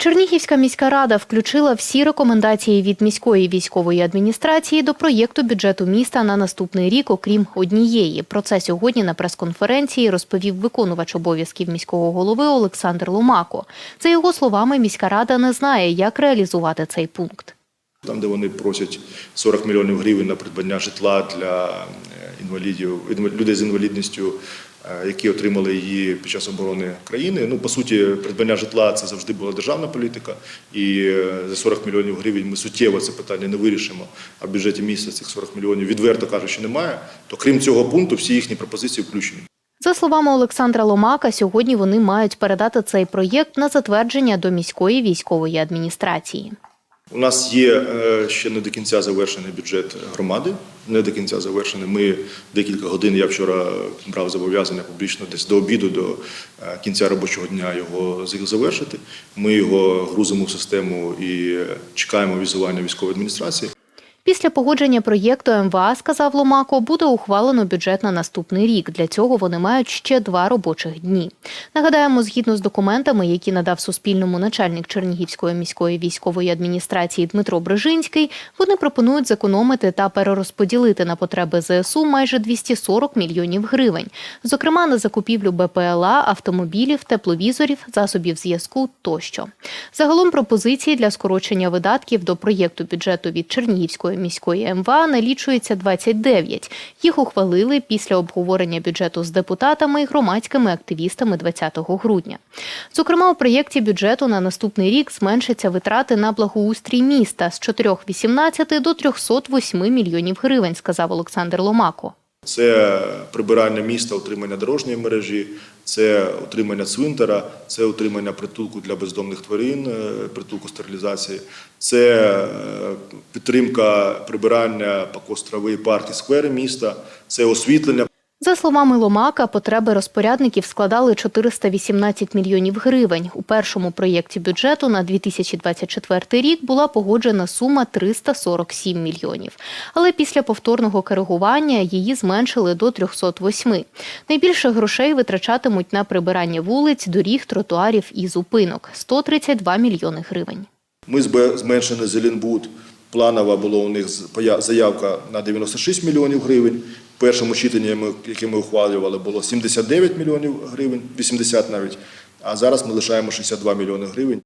Чернігівська міська рада включила всі рекомендації від міської військової адміністрації до проєкту бюджету міста на наступний рік, окрім однієї. Про це сьогодні на прес-конференції розповів виконувач обов'язків міського голови Олександр Ломако. За його словами, міська рада не знає, як реалізувати цей пункт. Там, де вони просять 40 мільйонів гривень на придбання житла для е, інвалідів, людей з інвалідністю, які отримали її під час оборони країни. Ну, по суті, придбання житла це завжди була державна політика, і е, за 40 мільйонів гривень ми суттєво це питання не вирішимо. А в бюджеті міста цих 40 мільйонів, відверто кажучи, немає. То крім цього пункту, всі їхні пропозиції включені. За словами Олександра Ломака, сьогодні вони мають передати цей проєкт на затвердження до міської військової адміністрації. У нас є е, ще не до кінця завершений бюджет громади. Не до кінця завершений. Ми декілька годин. Я вчора брав зобов'язання публічно десь до обіду, до е, кінця робочого дня його завершити. Ми його грузимо в систему і чекаємо візування військової адміністрації. Після погодження проєкту МВА, сказав Ломако, буде ухвалено бюджет на наступний рік. Для цього вони мають ще два робочих дні. Нагадаємо, згідно з документами, які надав Суспільному начальник Чернігівської міської військової адміністрації Дмитро Брижинський, вони пропонують зекономити та перерозподілити на потреби ЗСУ майже 240 мільйонів гривень, зокрема на закупівлю БПЛА, автомобілів, тепловізорів, засобів зв'язку тощо. Загалом пропозиції для скорочення видатків до проєкту бюджету від Чернігівської міської МВА налічується 29. Їх ухвалили після обговорення бюджету з депутатами і громадськими активістами 20 грудня. Зокрема, у проєкті бюджету на наступний рік зменшаться витрати на благоустрій міста з 4,18 до 308 мільйонів гривень, сказав Олександр Ломако. Це прибирання міста, утримання дорожньої мережі, це утримання цвинтара, це утримання притулку для бездомних тварин, е, притулку стерилізації, це е, підтримка прибирання покостровий парк і сквери міста, це освітлення. За словами Ломака, потреби розпорядників складали 418 мільйонів гривень. У першому проєкті бюджету на 2024 рік була погоджена сума 347 мільйонів. Але після повторного коригування її зменшили до 308. Найбільше грошей витрачатимуть на прибирання вулиць, доріг, тротуарів і зупинок – 132 мільйони гривень. Ми зменшили Зеленбуд. Планова була у них заявка на 96 мільйонів гривень. В першому читанні, яке ми ухвалювали, було 79 мільйонів гривень, 80 навіть. А зараз ми лишаємо 62 мільйони гривень.